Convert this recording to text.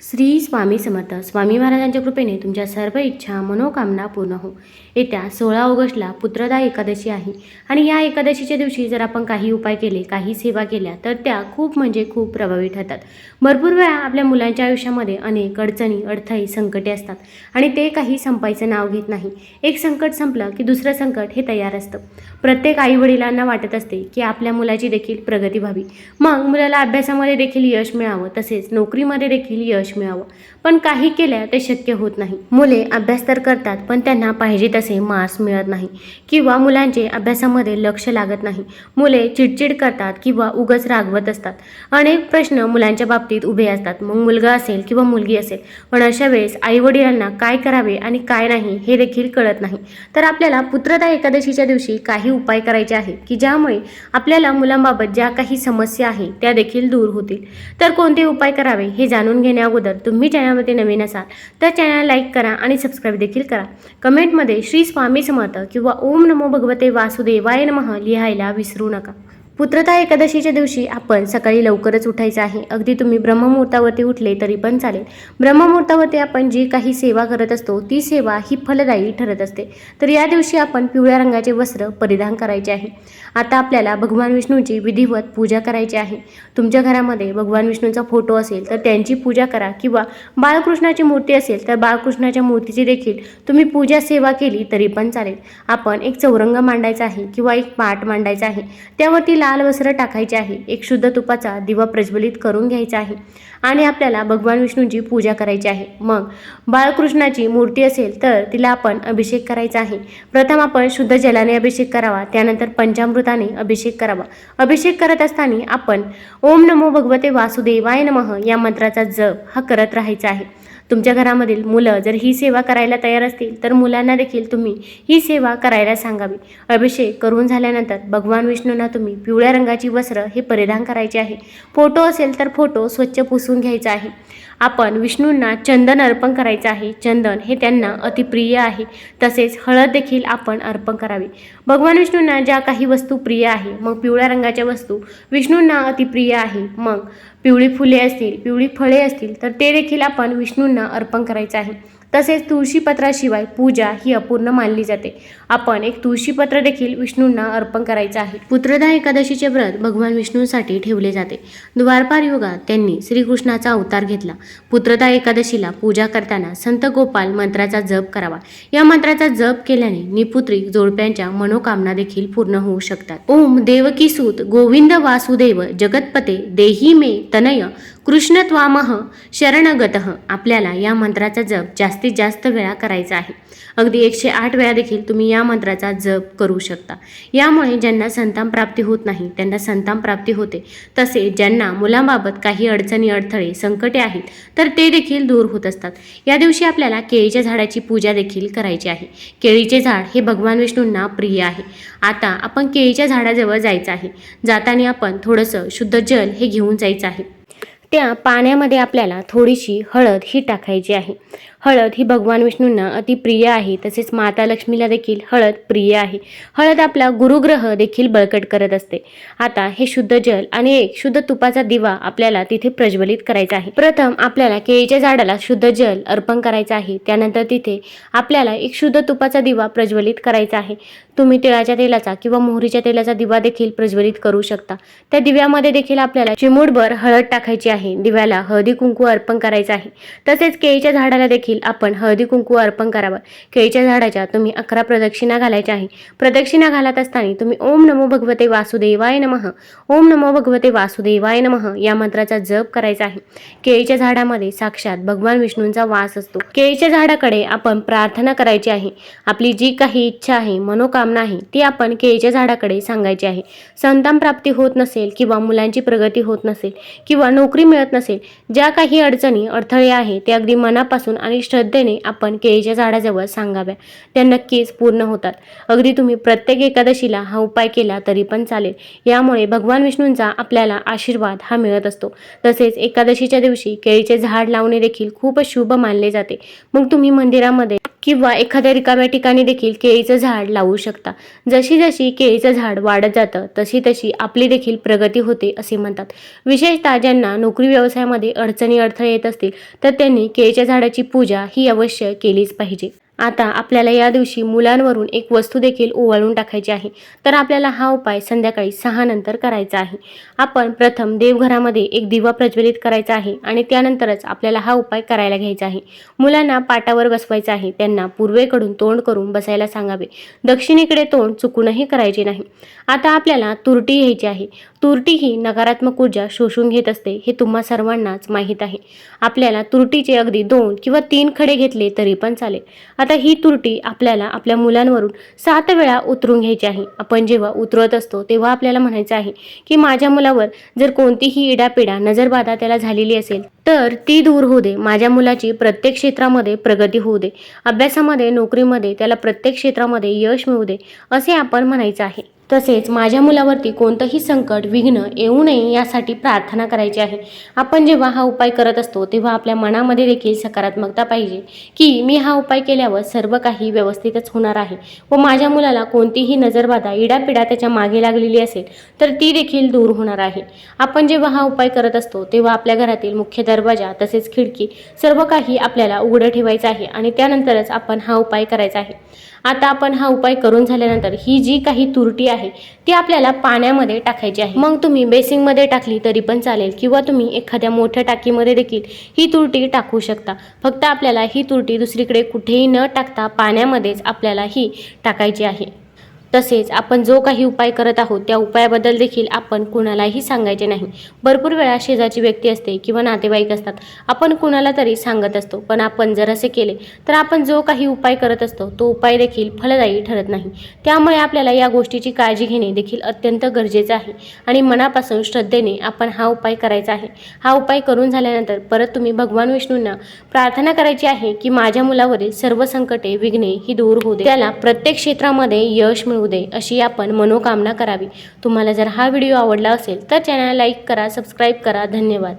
श्री स्वामी समर्थ. स्वामी महाराजांच्या कृपेने तुमच्या सर्व इच्छा मनोकामना पूर्ण हो. येत्या सोळा ऑगस्टला पुत्रदा एकादशी आहे आणि या एकादशीच्या दिवशी जर आपण काही उपाय केले काही सेवा केल्या तर त्या खूप म्हणजे खूप प्रभावी ठरतात. भरपूर वेळा आपल्या मुलांच्या आयुष्यामध्ये अनेक अडचणी अडथळे संकटे असतात आणि ते काही संपायचं नाव घेत नाही. एक संकट संपलं की दुसरं संकट हे तयार असतं. प्रत्येक आईवडिलांना वाटत असते की आपल्या मुलाची देखील प्रगती व्हावी. मग मुलाला अभ्यासामध्ये देखील यश मिळावं तसेच नोकरीमध्ये देखील यश मिळावं. पण काही केल्या ते शक्य होत नाही. मुले अभ्यास तर करतात पण त्यांना पाहिजे तसे मार्क्स मिळत नाही किंवा मुलांचे अभ्यासामध्ये लक्ष लागत नाही. मुले चिडचिड करतात किंवा उगच रागवत असतात. अनेक प्रश्न मुलांच्या बाबतीत उभे असतात. मग मुलगा असेल किंवा मुलगी असेल पण अशा वेळेस आईवडिलांना काय करावे आणि काय नाही हे देखील कळत नाही. तर आपल्याला पुत्रता एकादशीच्या दिवशी काही उपाय करायचे आहे की ज्यामुळे आपल्याला मुलांबाबत ज्या काही समस्या आहे त्या देखील दूर होतील. तर कोणते उपाय करावे हे जाणून घेण्या अगोदर तुम्ही चॅनलमध्ये नवीन असाल तर चॅनल लाईक करा आणि सबस्क्राईब देखील करा. कमेंटमध्ये श्री स्वामी समर्थ किंवा ओम नमो भगवते वासुदेवाय नमः लिहायला विसरू नका. पुत्रता एकादशीच्या दिवशी आपण सकाळी लवकरच उठायचं आहे. अगदी तुम्ही ब्रह्ममुहूर्तावरती उठले तरी पण चालेल. ब्रह्ममुहूर्तावरती आपण जी काही सेवा करत असतो ती सेवा ही फलदायी ठरत असते. तर या दिवशी आपण पिवळ्या रंगाचे वस्त्र परिधान करायचे आहे. आता आपल्याला भगवान विष्णूची विधिवत पूजा करायची आहे. तुमच्या घरामध्ये भगवान विष्णूचा फोटो असेल तर त्यांची पूजा करा. किंवा बाळकृष्णाची मूर्ती असेल तर बाळकृष्णाच्या मूर्तीची देखील तुम्ही पूजा सेवा केली तरी पण चालेल. आपण एक चौरंग मांडायचा आहे किंवा एक पाट मांडायचा आहे. त्यावरती लाल वस्त्र टाकायचे आहे. एक शुद्ध तुपाचा दिवा प्रज्वलित करून घ्यायचा आहे. आणि आपल्याला भगवान विष्णूंची पूजा करायची आहे. मग बाळकृष्णाची मूर्ती असेल तर तिला आपण अभिषेक करायचा आहे. प्रथम आपण शुद्ध जलाने अभिषेक करावा. त्यानंतर पंचामृताने अभिषेक करावा. अभिषेक करत असताना आपण ओम नमो भगवते वासुदेवाय नमः या मंत्राचा जप हा करत राहायचा आहे. तुमच्या घरामधील मुलं जर ही सेवा करायला तयार असतील तर मुलांना देखील तुम्ही ही सेवा करायला सांगावी. अभिषेक करून झाल्यानंतर भगवान विष्णूंना तुम्ही पिवळ्या रंगाची वस्त्र हे परिधान करायचे आहे. फोटो असेल तर फोटो स्वच्छ पुसून घ्यायचा आहे. आपण विष्णूंना चंदन अर्पण करायचं आहे. चंदन हे त्यांना अतिप्रिय आहे. तसेच हळद देखील आपण अर्पण करावी. भगवान विष्णूंना ज्या काही वस्तू प्रिय आहे मग पिवळ्या रंगाच्या वस्तू विष्णूंना अतिप्रिय आहे. मग पिवळी फुले असतील पिवळी फळे असतील तर ते देखील आपण विष्णूंना अर्पण करायचं आहे. तसेच तुळशीपत्राशिवाय पूजा ही अपूर्ण मानली जाते. आपण एक तुळशीपत्र देखील विष्णूंना अर्पण करायचं आहे. पुत्रदा एकादशीचे व्रत भगवान विष्णूंसाठी ठेवले जाते. द्वारपार युगात त्यांनी श्रीकृष्णाचा अवतार घेतला. पुत्रदा एकादशीला पूजा करताना संत गोपाल मंत्राचा जप करावा. या मंत्राचा जप केल्याने निपुत्रिक जोडप्यांच्या मनोकामना देखील पूर्ण होऊ शकतात. ओम देवकी सूत गोविंद वासुदेव जगतपते देही मे तनय कृष्ण त्वामह शरणगत. आपल्याला या मंत्राचा जप जास्तीत जास्त वेळा करायचा आहे. अगदी एकशे आठ वेळा देखील तुम्ही या मंत्राचा जप करू शकता. यामुळे ज्यांना संतान प्राप्ती होत नाही त्यांना संतान प्राप्ती होते. तसे ज्यांना मुलांबाबत काही अडचणी अडथळे संकटे आहेत तर ते देखील दूर होत असतात. या दिवशी आपल्याला केळीच्या झाडाची पूजा देखील करायची आहे. केळीचे झाड हे भगवान विष्णूंना प्रिय आहे. आता आपण केळीच्या झाडाजवळ जायचं आहे. जाताना आपण थोडंसं शुद्ध जल हे घेऊन जायचं आहे. त्या पाण्यामध्ये आपल्याला थोडीशी हळद ही टाकायची आहे. हळद ही भगवान विष्णूंना अतिप्रिय आहे. तसेच माता लक्ष्मीला देखील हळद प्रिय आहे. हळद आपला गुरुग्रह देखील बळकट करत असते. आता हे शुद्ध जल आणि एक शुद्ध तुपाचा दिवा आपल्याला तिथे प्रज्वलित करायचा आहे. प्रथम आपल्याला केळीच्या झाडाला शुद्ध जल अर्पण करायचं आहे. त्यानंतर तिथे आपल्याला एक शुद्ध तुपाचा दिवा प्रज्वलित करायचा आहे. तुम्ही तिळाच्या तेलाचा किंवा मोहरीच्या तेलाचा दिवा देखील प्रज्वलित करू शकता. त्या दिव्यामध्ये देखील आपल्याला चिमूटभर हळद टाकायची आहे. दिव्याला हळदी कुंकू अर्पण करायचं आहे. तसेच केळीच्या झाडाला देखील आपण हळदी कुंकू अर्पण करावं. केळीच्या झाडाच्या तुम्ही अकरा प्रदक्षिणा घालायच्या आहे. प्रदक्षिणा घालत असताना तुम्ही ओम नमो भगवते वासुदेवाय नमः. ओम नमो भगवते वासुदेवाय नमः या मंत्राचा जप करायचा आहे. केळीच्या झाडामध्ये साक्षात भगवान विष्णूंचा वास असतो. केळीच्या झाडाकडे आपण प्रार्थना करायची आहे. आपली जी काही इच्छा आहे मनोकामना आहे ती आपण केळीच्या झाडाकडे सांगायची आहे. संतान प्राप्ती होत नसेल किंवा मुलांची प्रगती होत नसेल किंवा नोकरी मिळत नसेल ज्या काही अडचणी अडथळे आहे ते अगदी मनापासून आणि श्रद्धेने आपण केळीच्या झाडाजवळ सांगाव्या. त्या नक्कीच पूर्ण होतात. अगदी तुम्ही प्रत्येक एकादशीला हा उपाय केला तरी पण चालेल. यामुळे भगवान विष्णूंचा आपल्याला आशीर्वाद हा मिळत असतो. तसेच एकादशीच्या दिवशी केळीचे झाड लावणे देखील खूप शुभ मानले जाते. मग तुम्ही मंदिरामध्ये किंवा एखाद्या रिकाम्या ठिकाणी देखील केळीचं झाड लावू शकता. जशी जशी केळीचं झाड वाढत जातं तशी तशी आपली देखील प्रगती होते असे म्हणतात. विशेषतः ज्यांना नोकरी व्यवसायामध्ये अडचणी अडथळे येत असतील तर त्यांनी केळीच्या झाडाची पूजा ही अवश्य केलीच पाहिजे. आता आपल्याला या दिवशी मुलांवरून एक वस्तू देखील ओवाळून टाकायची आहे. तर आपल्याला हा उपाय संध्याकाळी सहा नंतर करायचा आहे. आपण प्रथम देवघरामध्ये एक दिवा प्रज्वलित करायचा आहे आणि त्यानंतरच आपल्याला हा उपाय करायला घ्यायचा आहे. मुलांना पाटावर बसवायचं आहे. त्यांना पूर्वेकडून तोंड करून बसायला सांगावे. दक्षिणेकडे तोंड चुकूनही करायचे नाही. आता आपल्याला तुरटी घ्यायची आहे. तुरटी ही नकारात्मक ऊर्जा शोषून घेत असते हे तुम्हा सर्वांनाच माहीत आहे. आपल्याला तुरटीचे अगदी दोन किंवा तीन खडे घेतले तरी पण चालेल. आता ही तुरटी आपल्याला आपल्या मुलांवरून सात वेळा उतरून घ्यायची आहे. आपण जेव्हा उतरवत असतो तेव्हा आपल्याला म्हणायचं आहे की माझ्या मुलावर जर कोणतीही इडापिडा नजरबाधा त्याला झालेली असेल तर ती दूर होऊ दे. माझ्या मुलाची प्रत्येक क्षेत्रामध्ये प्रगती होऊ दे. अभ्यासामध्ये नोकरीमध्ये त्याला प्रत्येक क्षेत्रामध्ये यश मिळू दे असे आपण म्हणायचं आहे. तसेच माझ्या मुलावरती कोणतंही संकट विघ्न येऊ नये यासाठी प्रार्थना करायची आहे. आपण जेव्हा हा उपाय करत असतो तेव्हा आपल्या मनामध्ये देखील सकारात्मकता पाहिजे की मी हा उपाय केल्यावर सर्व काही व्यवस्थितच होणार आहे व माझ्या मुलाला कोणतीही नजरबाधा इडापिडा त्याच्यामागे लागलेली असेल तर ती देखील दूर होणार आहे. आपण जेव्हा हा उपाय करत असतो तेव्हा आपल्या घरातील मुख्य दरवाजा तसेच खिडकी सर्व काही आपल्याला उघडं ठेवायचं आहे आणि त्यानंतरच आपण हा उपाय करायचा आहे. आता आपण हा उपाय करून झाल्यानंतर ही जी काही तुरटी आहे ती आपल्याला पाण्यामध्ये टाकायची आहे. मग तुम्ही बेसिंगमध्ये टाकली तरी पण चालेल किंवा तुम्ही एखाद्या मोठ्या टाकीमध्ये देखील ही तुरटी टाकू शकता. फक्त आपल्याला ही तुरटी दुसरीकडे कुठेही न टाकता पाण्यामध्येच आपल्याला ही टाकायची आहे. तसेच आपण जो काही उपाय करत आहोत त्या उपायाबद्दल देखील आपण कुणालाही सांगायचे नाही. भरपूर वेळा शेजारची व्यक्ती असते किंवा नातेवाईक असतात. आपण कुणाला तरी सांगत असतो पण आपण जर असे केले तर आपण जो काही उपाय करत असतो तो उपाय देखील फलदायी ठरत नाही. त्यामुळे आपल्याला या गोष्टीची काळजी घेणे देखील अत्यंत गरजेचं आहे. आणि मनापासून श्रद्धेने आपण हा उपाय करायचा आहे. हा उपाय करून झाल्यानंतर परत तुम्ही भगवान विष्णूंना प्रार्थना करायची आहे की माझ्या मुलावरील सर्व संकटे विघ्ने ही दूर होऊ दे. त्याला प्रत्येक क्षेत्रामध्ये यश मिळू दे अशी आपण मनोकामना करावी. तुम्हाला जर हा व्हिडिओ आवडला असेल तर चॅनल लाईक करा सबस्क्राईब करा. धन्यवाद.